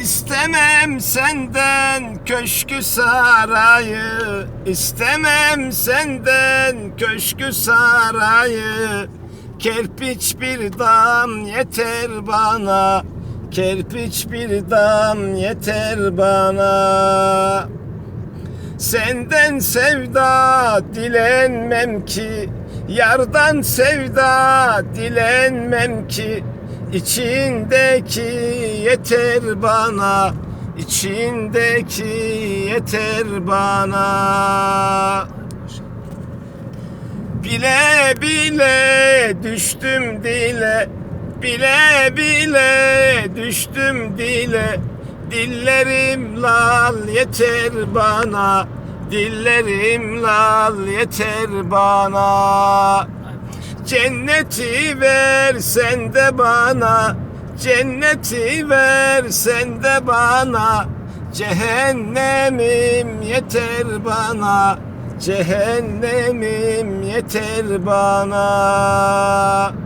İstemem senden köşkü sarayı. İstemem senden köşkü sarayı. Kerpiç bir dam yeter bana. Kerpiç bir dam yeter bana. Senden sevda dilenmem ki. Yardan sevda dilenmem ki İçindeki yeter bana İçindeki yeter bana. Bile bile düştüm dile Bile bile düştüm dile. Dillerim lal yeter bana Dillerim lal yeter bana Cenneti versen de bana Cenneti versen de bana Cehennemim yeter bana Cehennemim yeter bana